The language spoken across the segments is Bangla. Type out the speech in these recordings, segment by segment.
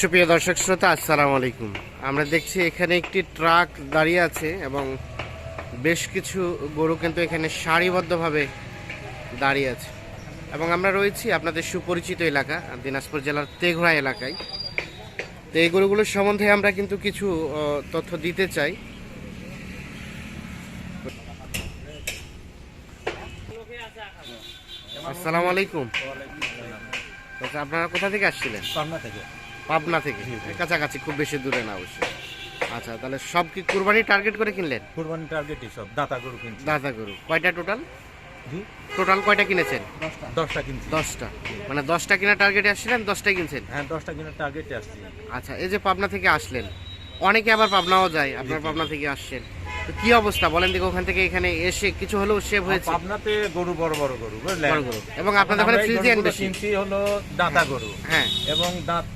সুপ্রিয় দর্শক শ্রোতা আসসালামু আলাইকুম। আমরা দেখছি এখানে একটি ট্রাক দাঁড়িয়ে আছে এবং বেশ কিছু গরু কিন্তু এখানে সারিবদ্ধভাবে দাঁড়িয়ে আছে। এবং আমরা রয়েছি আপনাদের সুপরিচিত এলাকা দিনাজপুর জেলার তেঘরা এলাকায়। তো এই গরুগুলোর সম্বন্ধে আমরা কিন্তু কিছু তথ্য দিতে চাই। আসসালামু আলাইকুম। আচ্ছা আপনারা কোথা থেকে আসছিলেন? পাবনা থেকে। পাবনা থেকে। কাছাকাছি খুব বেশি দূরে না অবশ্যই আচ্ছা তাহলে সব কি কুরবানি টার্গেট করে কিনলেন? কুরবানি টার্গেটই সব দাতা গরু কিনছি। দাদা গরু। কয়টা টোটাল টোটাল কয়টা কিনেছেন? দশটা। কিনছি। দশটা। মানে দশটা কেনার টার্গেটে আসছিলেন দশটাই কিনছেন? হ্যাঁ দশটা কিনার টার্গেটে আসছি। আচ্ছা এই যে পাবনা থেকে আসলেন অনেকে আবার পাবনাও যায় আপনার পাবনা থেকে আসছেন। তো কি অবস্থা? বলেন দেখো ওখান থেকে এখানে এসে কিছু হলেও সেভ হয়েছে। পাবনাতে গরু বড় বড় গরু বুঝলেন? বড় গরু। এবং আপনাদের ওখানে ফ্রিজিয়ান বেশি। কিনছি হলো দাতা গরু। হ্যাঁ। এবং দাঁত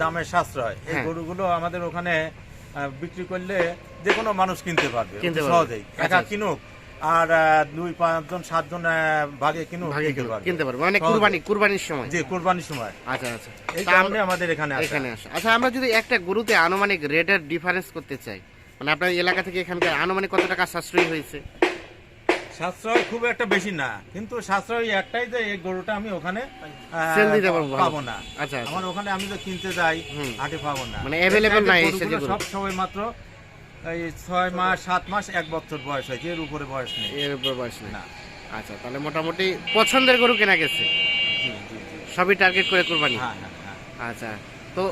দামের সাশ্রয়। এই হ্যাঁ। গরুগুলো আমাদের ওখানে বিক্রি করলে যে কোনো মানুষ কিনতে পারবে। সহজেই। একা আচ্ছা। কিনুক আর দুই পাঁচজন সাতজন ভাগে কিনুক ভাগে কিনতে পারবে। মানে কুরবানি কুরবানির সময়। জি কোরবানির সময়। আচ্ছা আচ্ছা। এই কারণে আমাদের এখানে। এখানে আসে। আচ্ছা আমরা যদি একটা গরুতে আনুমানিক রেটের ডিফারেন্স করতে চাই মানে আপনার এলাকা থেকে এখানকার আনুমানিক কত টাকা সাশ্রয়ী হয়েছে? সাশ্রয় খুব একটা বেশি না কিন্তু সাশ্রয় একটাই যে এই গরুটা আমি ওখানে Sell দিতে পারব। পাবো না। আচ্ছা আচ্ছা। আমার ওখানে আমি তো কিনতে যাই। হাটে পাবো না। মানে available নাই সব সময় মাত্র এই ছয় মাস সাত মাস এক বছর বয়স হয়েছে এর উপরে বয়স নেই। এর উপরে বয়স নেই। না। আচ্ছা তাহলে মোটামুটি পছন্দের গরু কেনা গেছে? জি জি জি। সবই টার্গেট করে কোরবানি? হ্যাঁ হ্যাঁ হ্যাঁ। আচ্ছা তো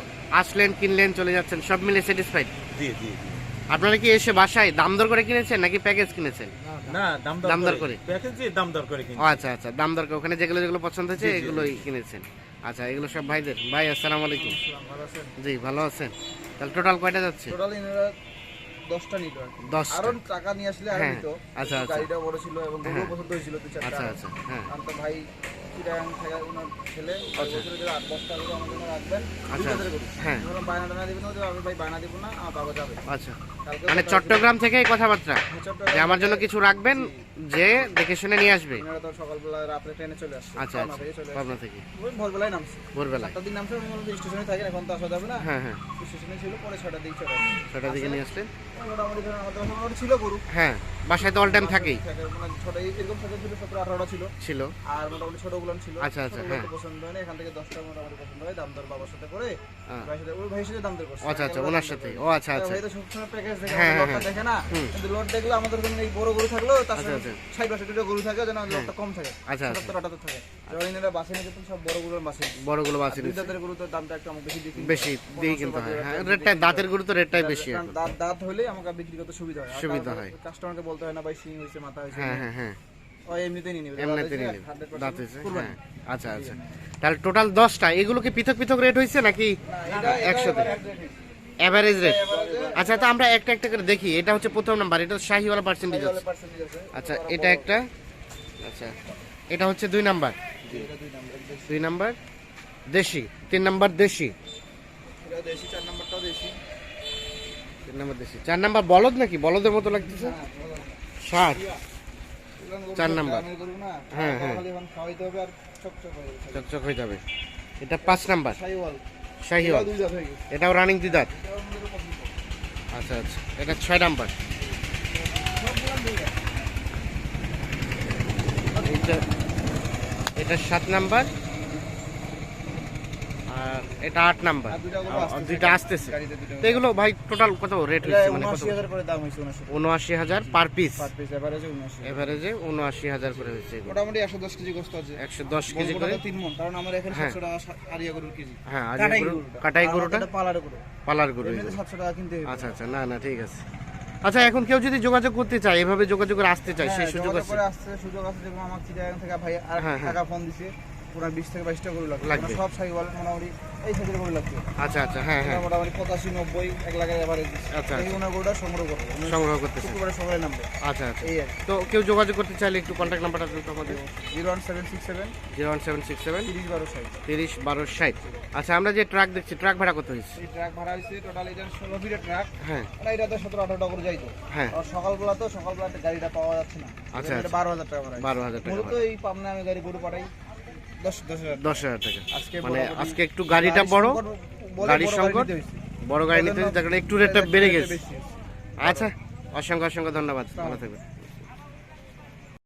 আসলেন কিনলেন চলে যাচ্ছেন সব মিলে স্যাটিসফাইড জি জি। আপনারা কি এসে বাসায় দাম দর করে কিনেছেন নাকি প্যাকেজ কিনেছেন? না দাম দর করে? দাম দর করে আচ্ছা আচ্ছা দাম দর করে। ওখানে যেগুলো যেগুলো পছন্দ হয়েছে এগুলোই কিনেছেন। আচ্ছা এগুলো সব ভাইদের। ভাই আসসালামু আলাইকুম। জি ভালো আছেন? তাহলে টোটাল কয়টা যাচ্ছে? টোটাল ইনারা দশটা নিত আর কি। দশটা। টাকা নিয়ে আসলে আরও হ্যাঁ, নিত। আচ্ছা, আচ্ছা। গাড়িটা বড় ছিল এবং গরু হ্যাঁ। পছন্দ হয়েছিল দু চারটা। আচ্ছা আচ্ছা। হ্যাঁ। তো ভাই চিটাগাং থেকে ওনার ছেলে আচ্ছা। বছরে আট দশটা গরু আমার জন্য রাখবেন আচ্ছা, হ্যাঁ। আমি বললাম বায়না টানা দিবেন আমি ভাই বায়না দিব না আমার বাবা যাবে। আচ্ছা। মানে চট্টগ্রাম থেকে এই কথাবার্তা? যে আমার জন্য কিছু রাখবেন যে দেখে শুনে নিয়ে আসবে? ওনারা তো সকালবেলা ট্রেনে চলে আসছে। আচ্ছা পাবনা আচ্ছা। থেকে ভোরবেলায় নামছে। সাতটার দিন নামছে আমি স্টেশনে থাকেন এখন তো আসা যাবে না। হ্যাঁ হ্যাঁ। স্টেশনে ছিল পরে ছটার দিকে চলে ছটার দিকে নিয়ে আসলেন? মোটামুটি ধরেন আমাদের ছিল গরু। হ্যাঁ বাসায় তো অল টাইম থাকেই। থাকে, মানে ছোট এরকম ছিল সতেরো আঠারোটা ছিল। ছিল। আর মোটামুটি ছোট গুলো ছিল। আচ্ছা, আচ্ছা, হ্যাঁ। পছন্দ হয় না এখান থেকে দশটা মোটামুটি পছন্দ হয় দাম দর বাবার সাথে করে হ্যাঁ। সাথে ওই ভাইয়ের সাথে দাম দর করছে। আচ্ছা আচ্ছা ওনার সাথে। ও আচ্ছা আচ্ছা। ভাই তো সবসময় প্যাকেজ দেখে হ্যাঁ, আমাদের হ্যাঁ, লটটা দেখে না কিন্তু লট দেখলে আমাদের জন্য এই বড় গরু থাকলেও তার আচ্ছা, সাথে আচ্ছা। ষাট বাষট্টিটা গরু থাকে যেন লটটা কম থাকে। আচ্ছা আচ্ছা। সত্তর আটাত্তর থাকে। যখন এনারা বাসে নিয়ে যেতেন সব বড় গরুর বাসে বড়গুলো বাছি দুই দাঁতের গরু তো দামটা একটু আমাকে বেশি কিনতে হয়। রেটটাই দাঁতের গরু তো রেটটাই বেশি দাঁত দাঁত হলে আমাকে বিক্রি করতে সুবিধা হয়। সুবিধা হয়। কাস্টমারকে বলতে হয় না ভাই সিং হয়েছে মাথা হয়েছে। হ্যাঁ হ্যাঁ হ্যাঁ। ও এমনিতেই নিয়ে নেবে। এমনিতে নিয়ে নেবে। দাঁত হয়েছে হ্যাঁ আচ্ছা আচ্ছা। তাহলে টোটাল দশটা এগুলো কি পৃথক পৃথক রেট হয়েছে নাকি না, এটা- এটা একসাথে? এবার এক rate। অ্যাভারেজ রেট আচ্ছা তো আমরা একটা একটা করে দেখি। এটা হচ্ছে প্রথম নাম্বার এটা শাহিওয়ালা পার্সেন্টেজ আছে। আচ্ছা এটা একটা আচ্ছা এটা হচ্ছে দুই নাম্বার দুই নাম্বার, দেশি। তিন নাম্বার দেশি। চার তিন নাম্বার দেশি। চার নাম্বার বলদ নাকি? বলদের মতো লাগতেছে? হ্যাঁ। ষাট। চার নাম্বার। হ্যাঁ, হ্যাঁ। চকচক হয়ে যাবে। চকচক হয়ে যাবে এটা পাঁচ নাম্বার শাহিওয়াল। এটাও রানিং দিদার আচ্ছা আচ্ছা এটা ছয় নাম্বার। এটা সাত নাম্বার এটা আট নাম্বার। দুইটা আসতেছে। তো এগুলো ভাই টোটাল কত রেট হয়েছে মানে কত? 79,000 করে দাম হয়েছে, 79,000 উনআশি হাজার per piece per piece, average 79,000 এভারেজে উনআশি হাজার করে হয়েছে মোটামুটি একশো দশ কেজি গোস্ত আছে। একশো দশ কেজি করে? তিন মন কারণ আমার এখানে হ্যাঁ। সাতশো টাকা আরিয়া গরুর কেজি। হ্যাঁ কাটাই গরু- গরুটা। কাটাই গরুটা পালার গরু। পালার গরু। সাতশো টাকা কিনতে আচ্ছা আচ্ছা না না ঠিক আছে। আচ্ছা এখন কেউ যদি যোগাযোগ করতে চায় এভাবে যোগাযোগ করে আসতে চায় সেই হ্যাঁ, সুযোগ আছে? সুযোগ আছে আমার চিটাগাং থেকে ভাই আর হ্যাঁ, হ্যাঁ। টাকা ফোন দিছে। পুরো বিশ থেকে বাইশটা গরু লাগবে। লাগবে। মানে সব সাইওয়াল মোটামুটি এই সাইজের গরু লাগবে। আচ্ছা আচ্ছা হ্যাঁ হ্যাঁ। মোটামুটি পঁচাশি নব্বই এক লাখের এভারেজ আচ্ছা, এই ওনার গরুটা সংগ্রহ করব। উনি সংগ্রহ করতেছে শুক্রবারে সকালে নামবে। আচ্ছা আচ্ছা। এই তো কেউ যোগাযোগ করতে চাইলে একটু কন্ট্যাক্ট নাম্বারটা দিতে আমাদের। Zero one seven six seven zero one seven six seven তিরিশ বারো ষাট। তিরিশ বারো ষাট। আচ্ছা আমরা যে ট্রাক দেখছি ট্রাক ভাড়া কত হয়েছে? এই ট্রাক ভাড়া হয়েছে টোটাল এটা ষোলো ফিটের ট্রাক হ্যাঁ। মানে এটা তো সতেরো আঠারোটা করে যাইতো। হ্যাঁ। সকালবেলা তো সকালবেলা গাড়িটা পাওয়া যাচ্ছে না। আচ্ছা, আচ্ছা। বারো হাজার টাকা বারো হাজার টাকা মূলত। এই পাবনা আমি গাড়ি গরু পাঠাই। দশ হাজার টাকা। মানে আজকে একটু গাড়িটা বড় গাড়ির সংকট বড় গাড়ি নিতে তার কারণে একটু রেটটা বেড়ে গেছে। আচ্ছা অসংখ্য অসংখ্য ধন্যবাদ। ভালো থাকবেন।